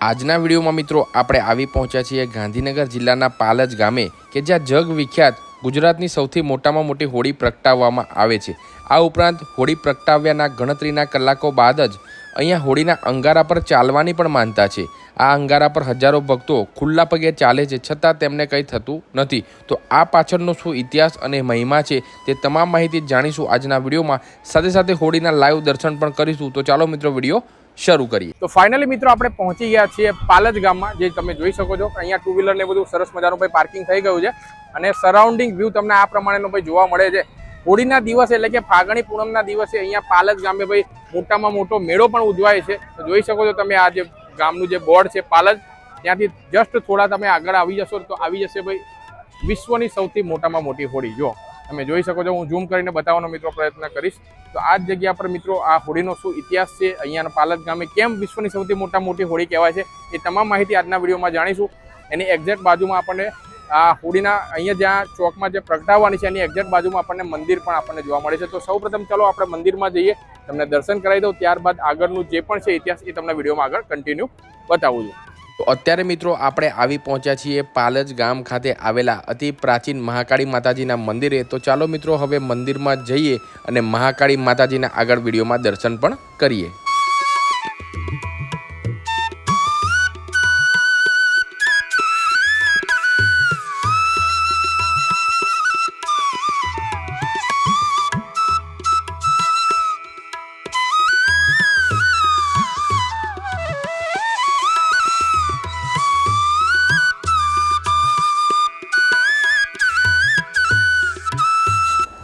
આજના વિડીયોમાં મિત્રો આપણે આવી પહોંચ્યા છીએ ગાંધીનગર જિલ્લાના પાલજ ગામે કે જ્યાં જગ વિખ્યાત ગુજરાતની સૌથી મોટામાં મોટી હોળી પ્રગટાવવામાં આવે છે. આ ઉપરાંત હોળી પ્રગટાવ્યાના ગણતરીના કલાકો બાદ જ અહીંયા હોળીના અંગારા પર ચાલવાની પણ માનતા છે. આ અંગારા પર હજારો ભક્તો ખુલ્લા પગે ચાલે છે છતાં તેમને કંઈ થતું નથી. તો આ પાછળનો શું ઇતિહાસ અને મહિમા છે તે તમામ માહિતી જાણીશું આજના વિડીયોમાં. સાથે સાથે હોળીના લાઈવ દર્શન પણ કરીશું. તો ચાલો મિત્રો વીડિયો શરૂ કરીએ. તો ફાઇનલી મિત્રો આપણે પહોંચી ગયા છીએ પાલજ ગામમાં, જે તમે જોઈ શકો છો. અહીંયા ટુ વ્હીલર ને બધું સરસ મજાનું ભાઈ પાર્કિંગ થઈ ગયું છે. અને સરાઉન્ડિંગ વ્યૂ તમને આ પ્રમાણેનો ભાઈ જોવા મળે છે. હોળીના દિવસે એટલે કે ફાગણી પૂનમના દિવસે અહીંયા પાલજ ગામે ભાઈ મોટામાં મોટો મેળો પણ ઉજવાય છે. તો જોઈ શકો છો તમે આ જે ગામનું જે બોર્ડ છે પાલજ, ત્યાંથી જસ્ટ થોડા તમે આગળ આવી જશો તો આવી જશે ભાઈ વિશ્વની સૌથી મોટામાં મોટી હોળી. જો. તમે જોઈ શકો છો, હું ઝૂમ કરીને બતાવવાનો મિત્રો પ્રયત્ન કરીશ. તો આ જ જગ્યા પર મિત્રો આ હોળીનો શું ઇતિહાસ છે, અહીંયાના પાલત ગામે કેમ વિશ્વની સૌથી મોટા મોટી હોળી કહેવાય છે, એ તમામ માહિતી આજના વિડીયોમાં જાણીશું. એની એક્ઝેક્ટ બાજુમાં આપણને આ હોળીના અહીંયા જ્યાં ચોકમાં જે પ્રગટાવવાની છે, એની એક્ઝેક્ટ બાજુમાં આપણને મંદિર પણ આપણને જોવા મળે છે. તો સૌપ્રથમ ચાલો આપણે મંદિરમાં જઈએ, તમને દર્શન કરાવી દઉં, ત્યારબાદ આગળનું જે પણ છે ઇતિહાસ એ તમને વિડીયોમાં આગળ કન્ટિન્યુ બતાવું છું. તો અત્યારે મિત્રો આપણે આવી પહોંચ્યા છીએ પાલજ ગામ ખાતે આવેલા અતિ પ્રાચીન મહાકાળી માતાજીના મંદિરે. તો ચાલો મિત્રો હવે મંદિરમાં જઈએ અને મહાકાળી માતાજીના આગળ વિડીયોમાં દર્શન પણ કરીએ.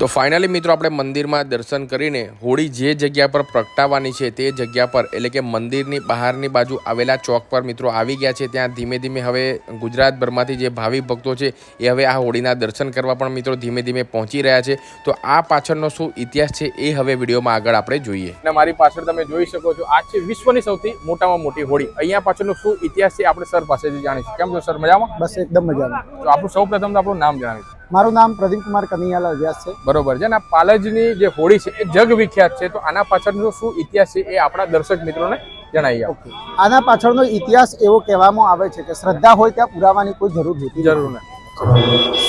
તો ફાઇનલી મિત્રો આપણે મંદિરમાં દર્શન કરીને હોળી જે જગ્યા પર પ્રગટાવવાની છે તે જગ્યા પર એટલે કે મંદિરની બહારની બાજુ આવેલા ચોક પર મિત્રો આવી ગયા છે. ત્યાં ધીમે ધીમે હવે ગુજરાતભરમાંથી જે ભાવિક ભક્તો છે એ હવે આ હોળીના દર્શન કરવા પણ મિત્રો ધીમે ધીમે પહોંચી રહ્યા છે. તો આ પાછળનો શું ઇતિહાસ છે એ હવે વિડીયોમાં આગળ આપણે જોઈએ. અને મારી પાછળ તમે જોઈ શકો છો આ છે વિશ્વની સૌથી મોટામાં મોટી હોળી. અહીંયા પાછળનો શું ઇતિહાસ છે આપણે સર પાસેથી જાણીશું. કેમ છો સર? મજામાં? બસ એકદમ મજામાં. તો આપણું સૌ પ્રથમ તો આપણું નામ જણાવીશું મારું નામ પ્રદીપ કુમાર કનૈયાલાલ વ્યાસ છે. બરોબર છે. અને આ પાલજની જે હોળી છે એ જગ વિખ્યાત છે. તો આના પાછળનો શું ઇતિહાસ છે એ આપણા દર્શક મિત્રોને જણાવી ઓકે. આના પાછળનો ઇતિહાસ એવો કહેવામાં આવે છે કે શ્રદ્ધા હોય ત્યાં પુરાવાની કોઈ જરૂર હોતી નથી. જરૂર ને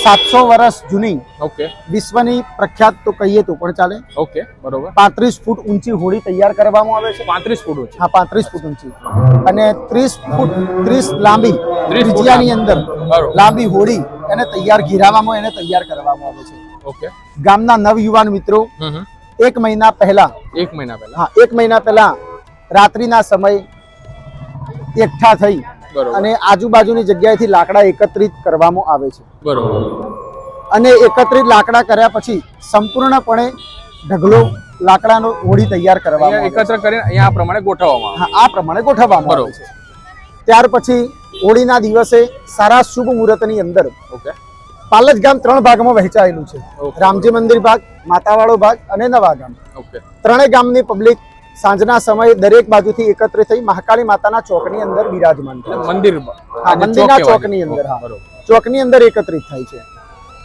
સાતસો વર્ષ જૂની ઓકે. વિશ્વની પ્રખ્યાત તો કહીએ તો પણ ચાલે. ઓકે બરોબર. પાંત્રીસ ફૂટ ઊંચી હોડી તૈયાર કરવામાં આવે છે. પાંત્રીસ ફૂટ ઊંચી. હા પાંત્રીસ ફૂટ ઊંચી. અને ત્રીસ ફૂટ ત્રીસ લાંબી 30 ત્રિજ્યાની અંદર લાંબી હોડી એને તૈયાર ઘેરાવામાં એને તૈયાર કરવામાં આવે છે. ઓકે. ગામના નવયુવાન મિત્રો. એક મહિના પહેલા એક મહિના પહેલા. હા એક મહિના પહેલા રાત્રિના સમય એકઠા થઈ અને આજુબાજુની જગ્યાએથી લાકડા એકત્રિત કરવામાં આવે છે. બરોબર. અને એકત્રિત લાકડા કર્યા પછી સંપૂર્ણપણે ઢગલો લાકડાનો હોડી તૈયાર કરવામાં. એકત્ર કરીને અહીંયા આ પ્રમાણે ગોઠવવામાં હા આ પ્રમાણે ગોઠવવામાં આવે છે. ત્યાર પછી હોળીના દિવસે સારા શુભ મુહૂર્તની અંદર ઓકે. પાલજ ગામ ત્રણ ભાગમાં વહેંચાયેલું છે. રામજી મંદિર ભાગ માતાવાળો ભાગ અને નવા ગામ. ઓકે. ત્રણેય ગામની પબ્લિક સાંજના સમયે દરેક બાજુથી એકત્રિત થઈ મહાકાળી માતાના ચોકની અંદર બિરાજમાન મંદિર હા, મંદિરના ચોકની અંદર, હા. ચોકની અંદર એકત્રિત થાય છે.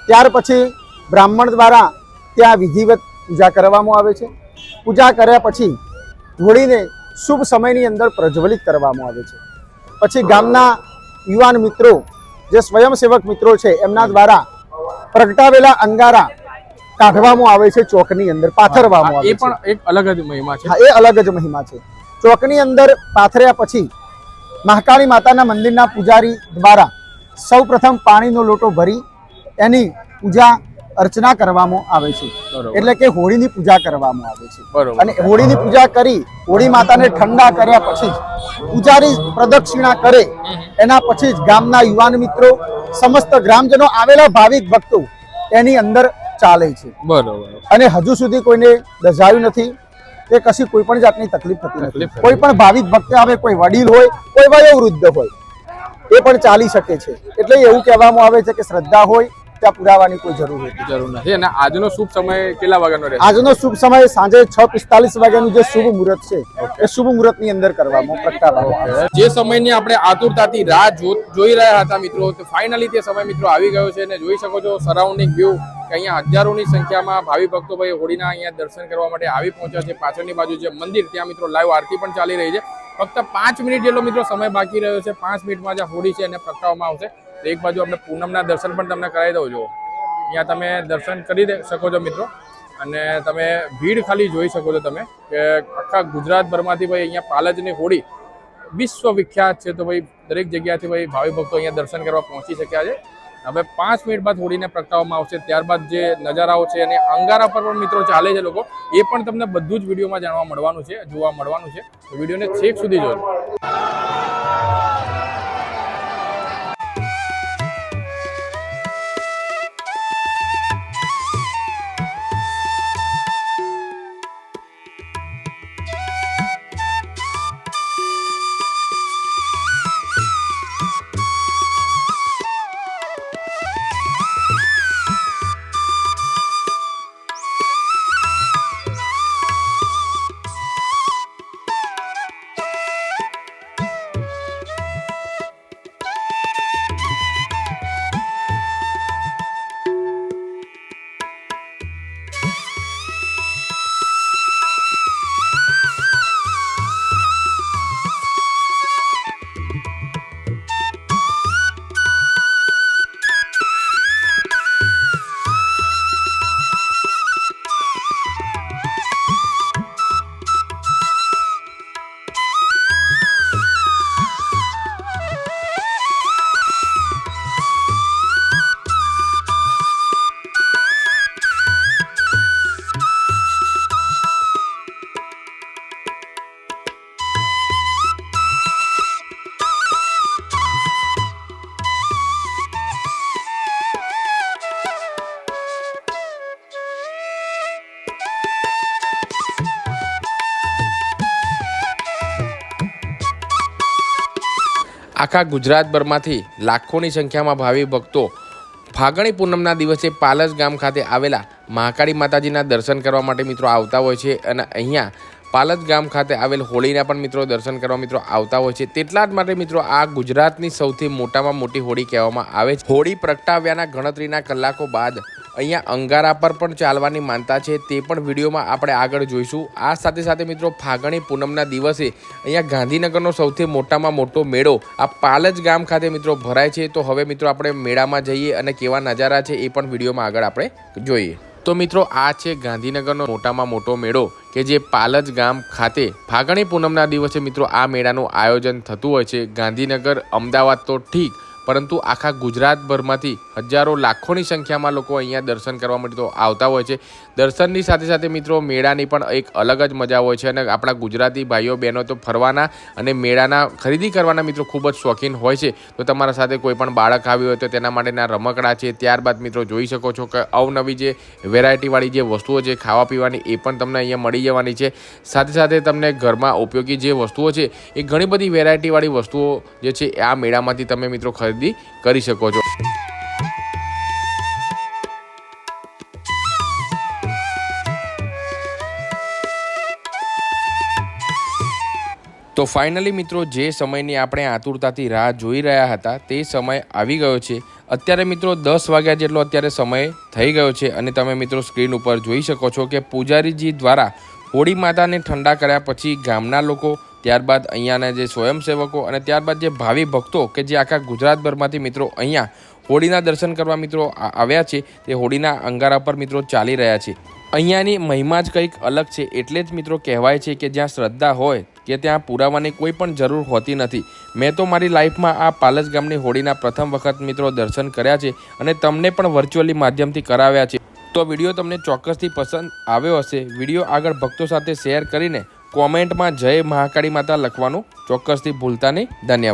ત્યાર પછી બ્રાહ્મણ દ્વારા ત્યાં વિધિવત પૂજા કરવામાં આવે છે. પૂજા કર્યા પછી હોળીને શુભ સમયની અંદર પ્રજ્વલિત કરવામાં આવે છે. પછી ગામના યુવાન મિત્રો જે સ્વયંસેવક મિત્રો છે એમના દ્વારા પ્રગટાવેલા અંગારા કાઢવામાં આવે છે ચોકની અંદર પાથરવામાં આવે એ પણ એક અલગ જ મહિમા છે. હા એ અલગ જ મહિમા છે. ચોકની અંદર પાથર્યા પછી મહાકાળી માતાના મંદિરના પૂજારી દ્વારા સૌ પ્રથમ પાણીનો લોટો ભરી એની પૂજા અર્ચના કરવામાં આવે છે. એટલે કે હોળીની પૂજા કરવામાં આવે છે. અને હોળીની પૂજા કરી હોળી માતાને ઠંડા કર્યા પછી પૂજારી પ્રદક્ષિણા કરે એના પછી જ ગામના યુવાન મિત્રો સમસ્ત ગ્રામજનો આવેલા ભાવિક ભક્તો એની અંદર ચાલે છે. બરોબર. અને હજુ સુધી કોઈને દઝાયું નથી કે કશી કોઈ પણ જાતની તકલીફ થતી નથી. કોઈ પણ ભાવિક ભક્ત આવે કોઈ વડીલ હોય કોઈ વયોવૃદ્ધ હોય એ પણ ચાલી શકે છે. એટલે એવું કહેવામાં આવે છે કે શ્રદ્ધા હોય ત્યાં પુરાવાની કોઈ જરૂર નથી જરૂર નથી. અને આજનો શુભ સમય કેટલા વાગ્યાનો રહેશે? આજનો શુભ સમય સાંજે છ પિસ્તાલીસ વાગ્યાનું જે શુભ મુહૂર્ત છે એ શુભ મુહૂર્તની અંદર કરવામાં પ્રગટાવવામાં જે સમયની આપણે આતુરતાથી રાહ જોઈ રહ્યા હતા મિત્રો તો ફાઇનલી તે સમય મિત્રો આવી ગયો છે અને જોઈ શકો છો સરાઉન્ડિંગ વ્યૂ કે અહીંયા હજારોની સંખ્યામાં ભાવિ ભક્તો ભાઈ હોળીના અહીંયા દર્શન કરવા માટે આવી પહોંચ્યા છે. પાછળની બાજુ જે મંદિર ત્યાં મિત્રો લાઈવ આરતી પણ ચાલી રહી છે. ફક્ત પાંચ મિનિટ જેટલો મિત્રો સમય બાકી રહ્યો છે. પાંચ મિનિટમાં જે હોળી છે એને પ્રગટાવવામાં આવશે. એક બાજુ આપણે પૂનમના દર્શન પણ તમને કરાવી દઉં છો. અહીંયા તમે દર્શન કરી શકો છો મિત્રો. અને તમે ભીડ ખાલી જોઈ શકો છો તમે કે આખા ગુજરાતભરમાંથી ભાઈ અહીંયા પાલજની હોળી વિશ્વ વિખ્યાત છે. તો ભાઈ દરેક જગ્યાથી ભાઈ ભાવિ ભક્તો અહીંયા દર્શન કરવા પહોંચી શક્યા છે. હવે પાંચ મિનિટ બાદ હોળીને પ્રગટાવવામાં આવશે. ત્યારબાદ જે નજારાઓ છે અને અંગારા પર પણ મિત્રો ચાલે છે લોકો. એ પણ તમને બધું જ વિડીયોમાં જાણવા મળવાનું છે, જોવા મળવાનું છે. વિડીયોને છેક સુધી જોજો. આખા ગુજરાતભરમાંથી લાખોની સંખ્યામાં ભાવિ ભક્તો ફાગણી પૂનમના દિવસે પાલજ ગામ ખાતે આવેલા મહાકાળી માતાજીના દર્શન કરવા માટે મિત્રો આવતા હોય છે અને અહીંયા પાલજ ગામ ખાતે આવેલ હોળીના પણ મિત્રો દર્શન કરવા મિત્રો આવતા હોય છે. તેટલા જ માટે મિત્રો આ ગુજરાતની સૌથી મોટામાં મોટી હોળી કહેવામાં આવે છે. હોળી પ્રગટાવ્યાના ગણતરીના કલાકો બાદ અહીંયા અંગારા પર પણ ચાલવાની માનતા છે તે પણ વિડીયોમાં આપણે આગળ જોઈશું. આ સાથે સાથે મિત્રો ફાગણી પૂનમના દિવસે અહીંયા ગાંધીનગરનો સૌથી મોટામાં મોટો મેળો આ પાલજ ગામ ખાતે મિત્રો ભરાય છે. તો હવે મિત્રો આપણે મેળામાં જઈએ અને કેવા નજારા છે એ પણ વિડીયોમાં આગળ આપણે જોઈએ. તો મિત્રો આ છે ગાંધીનગરનો મોટામાં મોટો મેળો કે જે પાલજ ગામ ખાતે ફાગણી પૂનમના દિવસે મિત્રો આ મેળાનું આયોજન થતું હોય છે. ગાંધીનગર અમદાવાદ તો ઠીક પરંતુ આખા ગુજરાતભરમાંથી હજારો લાખોની સંખ્યામાં લોકો અહીંયા દર્શન કરવા માટે તો આવતા હોય છે. દર્શનની સાથે સાથે મિત્રો, મેળાની પણ એક અલગ જ મજા હોય છે અને આપણા ગુજરાતી ભાઈઓ, બહેનો તો ફરવાના અને મેળાના ખરીદી કરવાના મિત્રો ખૂબ જ શોખીન હોય છે. તો તમારા સાથે કોઈ પણ બાળક આવ્યું હોય તો તેના માટેના રમકડા છે, ત્યારબાદ મિત્રો જોઈ શકો છો કે અવનવી જે વેરાયટીવાળી જે વસ્તુઓ છે ખાવા પીવાની એ પણ તમને અહીંયા મળી જવાની છે. સાથે સાથે તમને ઘરમાં ઉપયોગી જે વસ્તુઓ છે એ ઘણી બધી વેરાયટીવાળી વસ્તુઓ જે છે આ મેળામાંથી તમે મિત્રો ખરીદી કરી શકો છો. તો ફાઇનલી મિત્રો, જે સમયની આપણે આતુરતાથી રાહ જોઈ રહ્યા હતા, તે સમય આવી ગયો છે. અત્યારે મિત્રો, દસ વાગ્યા જેટલો અત્યારે સમય થઈ ગયો છે અને તમે મિત્રો સ્ક્રીન ઉપર જોઈ શકો છો કે પૂજારીજી દ્વારા હોળી માતાને ઠંડા કર્યા પછી ગામના લોકો ત્યારબાદ અહીંયાના જે સ્વયંસેવકો અને ત્યારબાદ જે ભાવિ ભક્તો કે જે આખા ગુજરાતભરમાંથી મિત્રો અહીંયા હોળીના દર્શન કરવા મિત્રો આવ્યા છે, તે હોળીના અંગારા પર મિત્રો ચાલી રહ્યા છે. અહીંયાની મહિમા જ કંઈક અલગ છે, એટલે જ મિત્રો કહેવાય છે કે જ્યાં શ્રદ્ધા હોય કે ત્યાં પુરાવાની કોઈ પણ જરૂર હોતી નથી. મેં તો મારી લાઈફમાં આ પાલસ ગામની હોળીના પ્રથમ વખત મિત્રો દર્શન કર્યા છે અને તમને પણ વર્ચ્યુઅલી માધ્યમથી કરાવ્યા છે. તો વીડિયો તમને ચોક્કસથી પસંદ આવ્યો હશે. વીડિયો આગળ ભક્તો સાથે શેર કરીને કોમેન્ટમાં જય મહાકાળી માતા લખવાનું ચોક્કસથી ભૂલતા નહીં. ધન્યવાદ.